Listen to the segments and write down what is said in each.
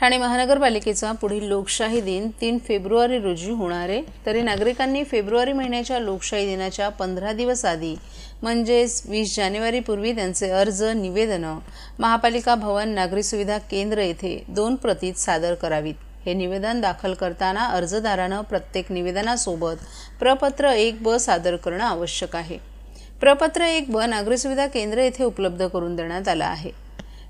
ठाणे महानगरपालिकेचा पुढील लोकशाही दिन तीन फेब्रुवारी रोजी होणार आहे. तरी नागरिकांनी फेब्रुवारी महिन्याच्या लोकशाही दिनाच्या पंधरा दिवस आधी म्हणजेच वीस जानेवारीपूर्वी त्यांचे अर्ज निवेदनं महापालिका भवन नागरी सुविधा केंद्र येथे दोन प्रतीत सादर करावीत. हे निवेदन दाखल करताना अर्जदारानं प्रत्येक निवेदनासोबत प्रपत्र एक ब सादर करणं आवश्यक आहे. प्रपत्र एक ब नागरी सुविधा केंद्र येथे उपलब्ध करून देण्यात आलं आहे.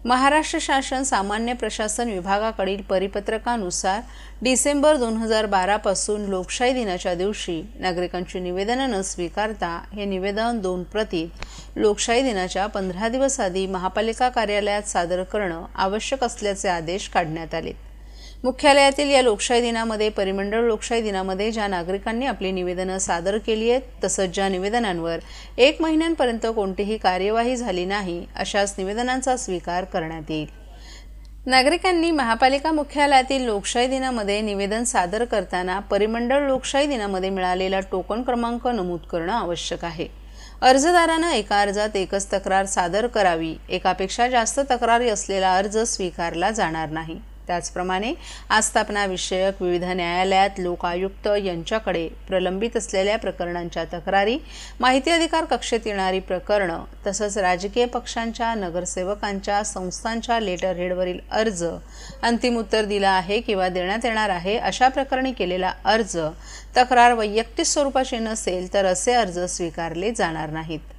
महाराष्ट्र शासन सामान्य प्रशासन विभागाकडील परिपत्रकानुसार डिसेंबर दोन हजार बारापासून लोकशाही दिनाच्या दिवशी नागरिकांची निवेदनं न स्वीकारता हे निवेदन दोन प्रती लोकशाही दिनाच्या पंधरा दिवस आधी महापालिका कार्यालयात सादर करणं आवश्यक असल्याचे आदेश काढण्यात आले. मुख्यालयातील या लोकशाही दिनामध्ये परिमंडळ लोकशाही दिनामध्ये ज्या नागरिकांनी आपली निवेदनं सादर केली आहेत तसंच ज्या निवेदनांवर एक महिन्यांपर्यंत कोणतीही कार्यवाही झाली नाही अशाच निवेदनांचा स्वीकार करण्यात येईल. नागरिकांनी महापालिका मुख्यालयातील लोकशाही दिनामध्ये निवेदन सादर करताना परिमंडळ लोकशाही दिनामध्ये मिळालेला टोकन क्रमांक नमूद करणं आवश्यक आहे. अर्जदारानं एका अर्जात एकच तक्रार सादर करावी एकापेक्षा जास्त तक्रारी असलेला अर्ज स्वीकारला जाणार नाही. त्याचप्रमाणे आस्थापना विषयक विविध न्यायालयात लोकायुक्त यांच्याकडे प्रलंबित असलेल्या प्रकरणांच्या तक्रारी माहिती अधिकार कक्षेत येणारी प्रकरणं तसंच राजकीय पक्षांच्या नगरसेवकांच्या संस्थांच्या लेटर हेडवरील अर्ज अंतिम उत्तर दिला आहे किंवा देण्यात येणार आहे अशा प्रकरणी केलेला अर्ज तक्रार वैयक्तिक स्वरूपाची नसेल तर असे अर्ज स्वीकारले जाणार नाहीत.